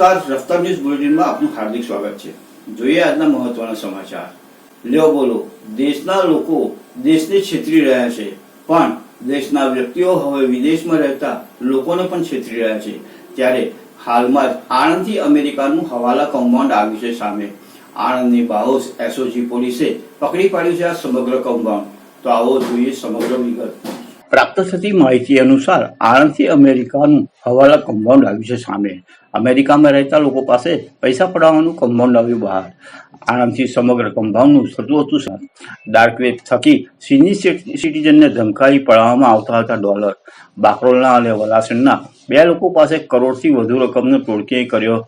નમસ્કાર રફતાર ન્યૂઝ બુલેટિનમાં આપનું હાર્દિક સ્વાગત છે. જોઈએ આજના મહત્વના સમાચાર. લ્યો બોલો, દેશના લોકો દેશને છેતરી રહ્યા છે, પણ દેશના વ્યક્તિઓ હવે વિદેશમાં રહેતા લોકોને પણ છેતરી રહ્યા છે. ત્યારે હાલમાં જ આણંદથી અમેરિકાનું હવાલા કૌભાંડ આવ્યું છે સામે. આણંદની બાઉસ એસઓજી પોલીસે પકડી પાડ્યું છે આ સમગ્ર કૌભાંડ. તો આવો જોઈએ સમગ્ર વિગત. પ્રાપ્ત થતી માહિતી અનુસાર આણંદથી અમેરિકાનું હવાલા કમ્પાઉન્ડ આવ્યું છે સામે. અમેરિકામાં રહેતા લોકો પાસે પૈસા પડાવવાનું કમ્પાઉન્ડ આવ્યું બહાર. આણંદથી સમગ્ર કમ્પાઉન્ડનું થતું હતું ડાર્ક વેબ થકી સિનિયર સિટીઝનને ધમકાવી પડાવવામાં આવતા હતા ડોલર. બાકરોલના અને વલાસણના બે લોકો પાસે કરોડથી વધુ રકમનો ટોળકીએ કર્યો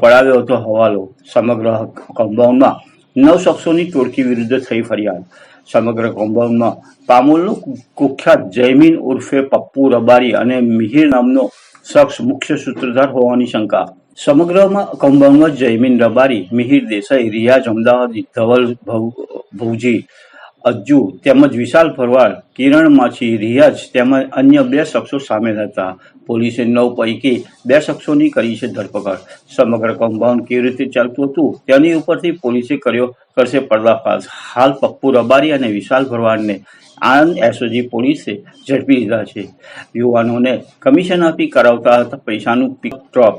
પડાવ્યો હતો હવાલો. સમગ્ર કમ્પાઉન્ડમાં નવ શખ્સોની ટોળકી વિરુદ્ધ થઈ ફરિયાદ. સમગ્ર કૌભાંડમાં પામોલનો કુખ્યાત જયમીન ઉર્ફે પપ્પુ રબારી અને મિહિર નામનો શખ્સ મુખ્ય સૂત્રધાર હોવાની શંકા. સમગ્રમાં કૌભાંડમાં જયમીન રબારી, મિહિર દેસાઈ રિયાજ અમદાવાદી, ધવલ ભવ- ભુજી અજ્જુ તેમજ વિશાલ ભરવાડ કિરણ માછી રિયાજ તેમજ અન્ય બે શખ્સો સામેલ હતા. પોલીસે નવ પૈકી બે શખ્સોની કરી છે ધરપકડ. સમગ્ર કમ્પાઉન્ડ કેવી રીતે ચાલતું હતું તેની ઉપરથી પોલીસે કર્યો કરશે પર્દાફાશ. હાલ પપ્પુ રબારી અને વિશાલ ભરવાડને આણંદ એસઓજી પોલીસે ઝડપી લીધા છે. યુવાનોને કમિશન આપી કરાવતા હતા પૈસાનું પિક ડ્રોપ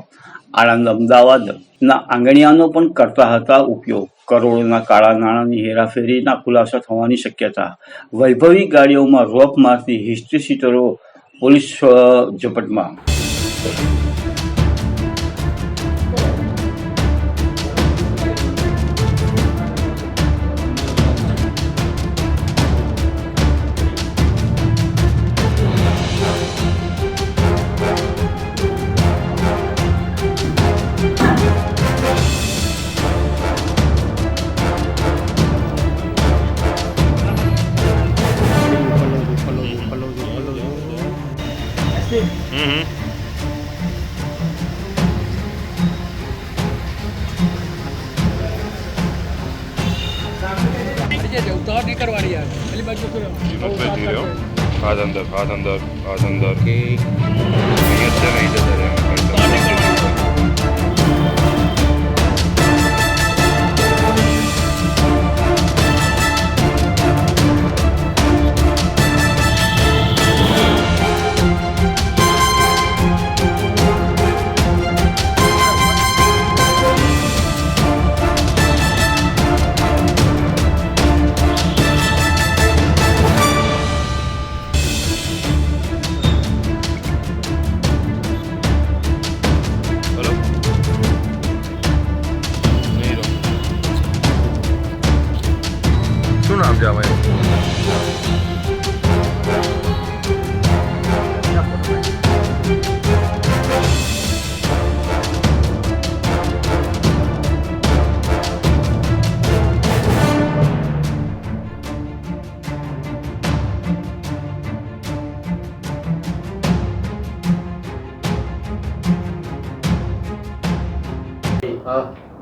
આણંદ અમદાવાદના આંગણિયાનો પણ કરતા હતા ઉપયોગ. કરોડોના કાળા નાણાંની હેરાફેરીના ખુલાસા થવાની શક્યતા. વૈભવી ગાડીઓમાં રોપ મારતી હિસ્ટ્રી સીટરો પોલીસ ઝપટમાં. નહીં કરવાની યાર પેલી બાજુ હિંમત હાથ અંદર હાથ અંદર હાથ અંદર. કે અહીંયા જ નહીં જતા રહ્યા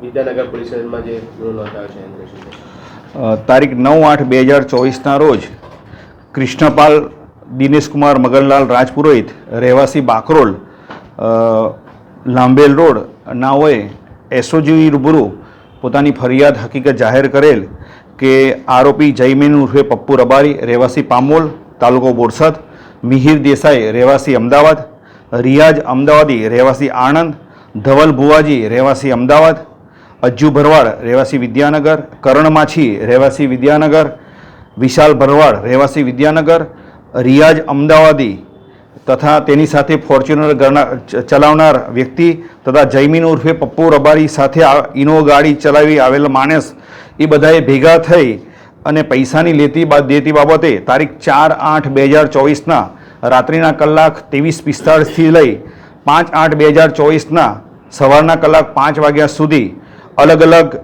વિદ્યાનગર પોલીસ સ્ટેશનમાં જે ગુનો નોંધાયો છે તારીખ નવ આઠ બે હજાર ચોવીસના રોજ કૃષ્ણપાલ દિનેશકુમાર મગનલાલ રાજપુરોહિત રહેવાસી બાકરોલ લાંબેલ રોડ નાઓએ એસઓજી રૂબરૂ પોતાની ફરિયાદ હકીકત જાહેર કરેલ કે આરોપી જયમીન ઉર્ફે પપ્પુ રબારી રહેવાસી પામોલ, તાલુકો બોરસદ, મિહિર દેસાઈ રહેવાસી અમદાવાદ રિયાજ અમદાવાદી રહેવાસી આણંદ ધવલ ભુવાજી રહેવાસી અમદાવાદ, અજ્જુ ભરવાડ રહેવાસી વિદ્યાનગર, કરણ માછી રહેવાસી વિદ્યાનગર, વિશાલ ભરવાડ રહેવાસી વિદ્યાનગર, રિયાજ અમદાવાદી તથા તેની સાથે ફોર્ચ્યુનર ચલાવનાર વ્યક્તિ તથા જૈમીન ઉર્ફે પપ્પુ રબારી સાથે ઇનો ગાડી ચલાવી આવેલ માણસ, એ બધાએ ભેગા થઈ અને પૈસાની લેતી દેતી બાબતે તારીખ ચાર આઠ બે હજાર ચોવીસના રાત્રિના કલાક ત્રેવીસ પિસ્તાળીસથી લઈ પાંચ આઠ બે હજાર ચોવીસના સવારના કલાક પાંચ વાગ્યા સુધી અલગ અલગ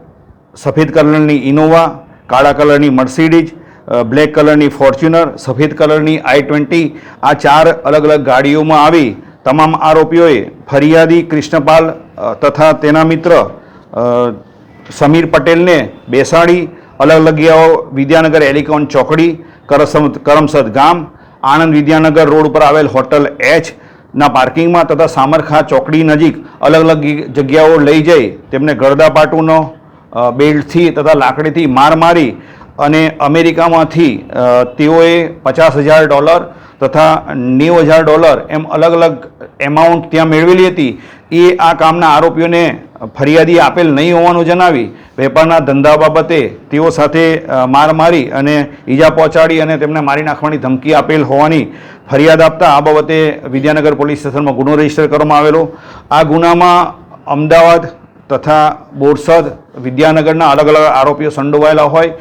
સફેદ કલરની ઇનોવા, કાળા કલરની મર્સિડીઝ બ્લેક કલરની ફોર્ચ્યુનર, સફેદ કલરની આઈ ટ્વેન્ટી આ ચાર અલગ અલગ ગાડીઓમાં આવી તમામ આરોપીઓએ ફરિયાદી કૃષ્ણપાલ તથા તેના મિત્ર સમીર પટેલને બેસાડી અલગ અલગ વિદ્યાનગર એલિકોન ચોકડી, કરસમ, કરમસદ ગામ, આણંદ વિદ્યાનગર રોડ ઉપર આવેલ હોટલ એચ ના પાર્કિંગમાં તથા સામરખા ચોકડી નજીક અલગ અલગ જગ્યાઓ લઈ જઈ તેમને ગળદાપાટુનો બેલ્ટથી તથા લાકડીથી માર મારી અને અમેરિકામાંથી તેઓએ પચાસ હજાર ડોલર તથા નેવું હજાર ડોલર એમ અલગ અલગ એમાઉન્ટ ત્યાં મેળવેલી હતી. એ આ કામના આરોપીઓને ફરિયાદી આપેલ નહીં હોવાનું જણાવી વેપારના ધંધા બાબતે તેઓ સાથે માર મારી અને ઈજા પહોંચાડી અને તેમને મારી નાખવાની ધમકી આપેલ હોવાની ફરિયાદ આપતા આ બાબતે વિદ્યાનગર પોલીસ સ્ટેશનમાં ગુનો રજિસ્ટર કરવામાં આવેલો. આ ગુનામાં અમદાવાદ તથા બોરસદ વિદ્યાનગરના અલગ અલગ આરોપીઓ સંડોવાયેલા હોય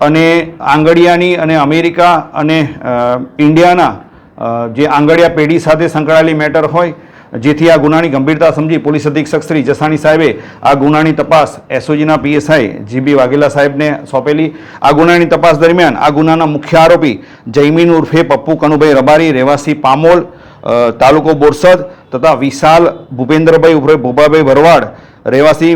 અને આંગડિયાની અને અમેરિકા અને ઇન્ડિયાના જે આંગડિયા પેઢી સાથે સંકળાયેલી મેટર હોય જેથી આ ગુનાની ગંભીરતા સમજી પોલીસ અધિક્ષક શ્રી જસાણી સાહેબે આ ગુનાની તપાસ એસઓજીના પીએસઆઈ જીબી વાઘેલા સાહેબને સોંપેલી. આ ગુનાની તપાસ દરમિયાન આ ગુનાના મુખ્ય આરોપી જૈમીન ઉર્ફે પપ્પુ કનુભાઈ રબારી, રહેવાસી પામોલ તાલુકો બોરસદ તથા વિશાલ ભૂપેન્દ્રભાઈ ઉર્ફે ભૂપાભાઈ ભરવાડ, રહેવાસી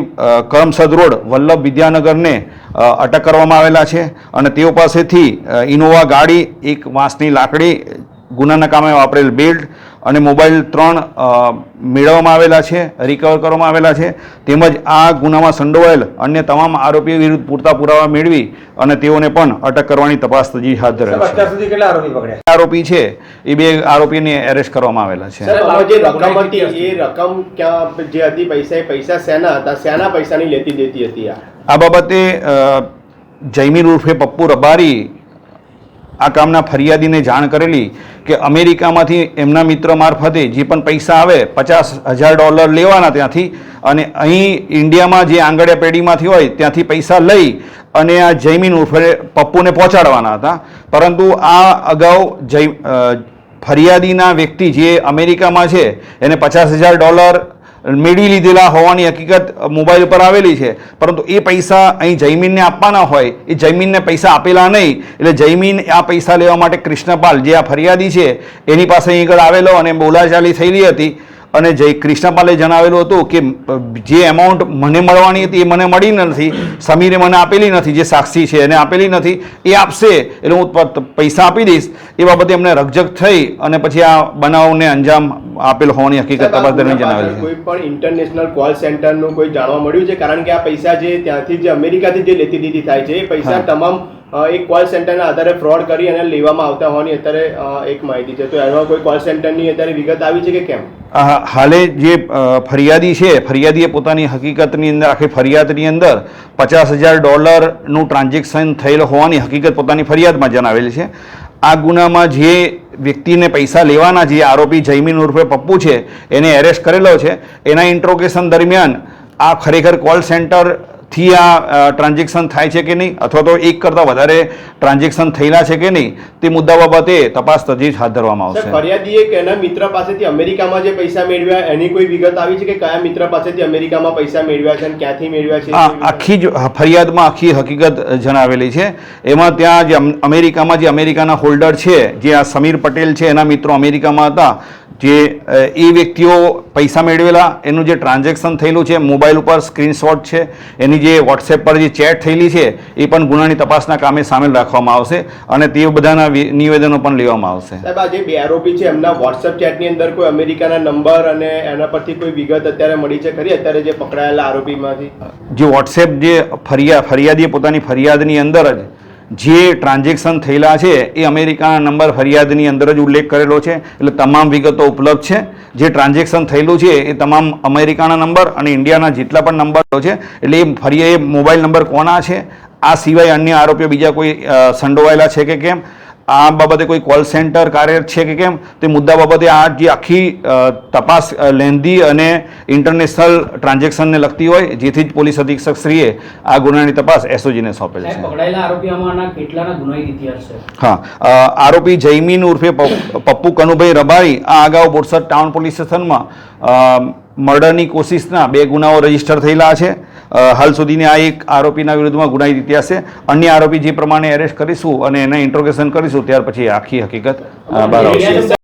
કરમસદ રોડ, વલ્લભ વિદ્યાનગરને અટક કરવામાં આવેલા છે અને તેઓ પાસેથી ઇનોવા ગાડી, એક વાંસની લાકડી, ગુનાના કામે વાપરેલ બેલ્ટ અને મોબાઈલ ત્રણ મેળવવામાં આવેલા છે રિકવર કરવામાં આવેલા છે. તેમજ આ ગુનામાં સંડોવાયેલ અન્ય તમામ આરોપીઓ વિરુદ્ધ પૂરતા પુરાવા મેળવી અને તેઓને પણ અટક કરવાની તપાસ તજી હાથ ધરે છે. આરોપી છે એ બે આરોપીને એરેસ્ટ કરવામાં આવેલા છે. જે રકમ હતી એ રકમ ક્યાં જે હતી પૈસા એ પૈસા શેના હતા? શેના પૈસાની લેતી દેતી હતી આ? આ બાબતે જૈમીન ઉર્ફે પપ્પુ રબારી આ કામના ફરિયાદીને જાણ કરેલી કે અમેરિકામાંથી એમના મિત્ર મારફતે જે પણ પૈસા આવે, પચાસ હજાર ડોલર લેવાના ત્યાંથી અને અહીં ઇન્ડિયામાં જે આંગળિયા પેઢીમાંથી હોય ત્યાંથી પૈસા લઈ અને આ જૈમીન ઉર્ફે પપ્પુને પહોંચાડવાના હતા. પરંતુ આ અગાઉ જૈ ફરિયાદીના વ્યક્તિ જે અમેરિકામાં છે, એને પચાસ હજાર ડોલર મેળવી લીધેલા હોવાની હકીકત મોબાઈલ પર આવેલી છે. પરંતુ એ પૈસા અહીં જૈમીનને આપવાના હોય, એ જૈમીનને પૈસા આપેલા નહીં, એટલે જૈમીન આ પૈસા લેવા માટે કૃષ્ણપાલ જે આ ફરિયાદી છે, એની પાસે અહીં આગળ આવેલો અને બોલાચાલી થયેલી હતી. અને જય કૃષ્ણપાલે જણાવેલું હતું કે જે એમાઉન્ટ મને મળવાની હતી એ મને મળી નથી સમીરે મને આપેલી નથી જે સાક્ષી છે એને આપેલી નથી એ આપશે એટલે હું પૈસા આપી દઈશ એ બાબતે એમને રકજક થઈ અને પછી આ બનાવને અંજામ આપેલ હોવાની હકીકત તપાસ દરમિયાન જણાવેલી છે. કોઈ પણ ઇન્ટરનેશનલ કોલ સેન્ટરનું કોઈ જાણવા મળ્યું છે? કારણ કે આ પૈસા જે ત્યાંથી જે અમેરિકાથી જે લેતી દીધી થાય છે એ પૈસા તમામ એક કોલ સેન્ટરના આધારે ફ્રોડ કરી અને લેવામાં આવતા હોવાની અત્યારે એક માહિતી છે. તો એમાં કોઈ કોલ સેન્ટરની અત્યારે વિગત આવી છે કે કેમ? હાલે જે ફરિયાદી છે, ફરિયાદીએ પોતાની હકીકતની અંદર, આખી ફરિયાદની અંદર પચાસ હજાર ડોલરનું ટ્રાન્ઝેક્શન થયેલ હોવાની હકીકત પોતાની ફરિયાદમાં જણાવેલી છે. આ ગુનામાં જે વ્યક્તિને પૈસા લેવાના જે આરોપી જૈમીન ઉર્ફે પપ્પુ છે, એને એરેસ્ટ કરેલો છે. એના ઇન્ટ્રોગેશન દરમિયાન આ ખરેખર કોલ સેન્ટર થી આ ટ્રાન્ઝેક્શન થાય છે કે નહીં? અથવા તો એક કરતાં વધારે ટ્રાન્ઝેક્શન થયેલા છે કે નહીં? તે મુદ્દા બાબતે તપાસ તજવીજ હાથ ધરવામાં આવશે. ફરિયાદીએ કે એના મિત્ર પાસેથી અમેરિકામાં જે પૈસા મેળવ્યા એની કોઈ વિગત આવી છે કે કયા મિત્ર પાસેથી અમેરિકામાં પૈસા મેળવ્યા છે અને ક્યાંથી મેળવ્યા છે? આખી જ ફરિયાદમાં આખી હકીકત જણાવેલી છે. એમાં ત્યાં જે અમેરિકામાં જે અમેરિકાના હોલ્ડર છે જે આ સમીર પટેલ છે એના મિત્રો અમેરિકામાં હતા જે એ વ્યક્તિઓ પૈસા મેળવેલા એનું જે ટ્રાન્ઝેક્શન થયેલું છે મોબાઈલ ઉપર સ્ક્રીનશોટ છે એની જે વોટ્સએપ પર જે ચેટ થયેલી છે એ પણ ગુનાની તપાસના કામે સામેલ રાખવામાં આવશે અને તે બધાના નિવેદનો પણ લેવામાં આવશે. સાહેબ આ જે બે આરોપી છે એમના વોટ્સએપ ચેટની અંદર કોઈ અમેરિકાના નંબર અને એના પરથી કોઈ વિગત અત્યારે મળી છે ખરી? અત્યારે જે પકડાયેલા આરોપીમાંથી? જે વોટ્સએપ જે ફરિયાદ ફરિયાદીએ પોતાની ફરિયાદની અંદર જ જે ટ્રાન્ઝેક્શન થયેલા છે એ અમેરિકાના નંબર ફરિયાદની અંદર જ ઉલ્લેખ કરેલો છે. એટલે તમામ વિગતો ઉપલબ્ધ છે. જે ટ્રાન્ઝેક્શન થયેલું છે એ તમામ અમેરિકાના નંબર અને ઇન્ડિયાના જેટલા પણ નંબરો છે. એટલે એ ફરી એ મોબાઈલ નંબર કોના છે? આ સિવાય અન્ય આરોપીઓ બીજા કોઈ સંડોવાયેલા છે કે કેમ? આ બાબતે કોઈ કોલ સેન્ટર કાર્યરત છે કે કેમ? તે મુદ્દા બાબતે આ જે આખી તપાસ લેન્ધી અને ઇન્ટરનેશનલ ટ્રાન્ઝેક્શનને લગતી હોય જેથી જ પોલીસ અધિક્ષક શ્રીએ આ ગુનાની તપાસ એસઓજીને સોંપેલ છે. હા આરોપી જૈમીન ઉર્ફે પપ્પુ કનુભાઈ રબારી આ અગાઉ બોરસદ ટાઉન પોલીસ સ્ટેશનમાં મર્ડરની કોશિશના બે ગુનાઓ રજિસ્ટર થયેલા છે. હાલ સુધીની આ એક આરોપીના વિરુદ્ધમાં ગુનાહિત ઇતિહાસ છે. અન્ય આરોપી જે પ્રમાણે એરેસ્ટ કરીશું અને એને ઇન્ટ્રોગેશન કરીશું, ત્યાર પછી આખી હકીકત બહાર આવશે.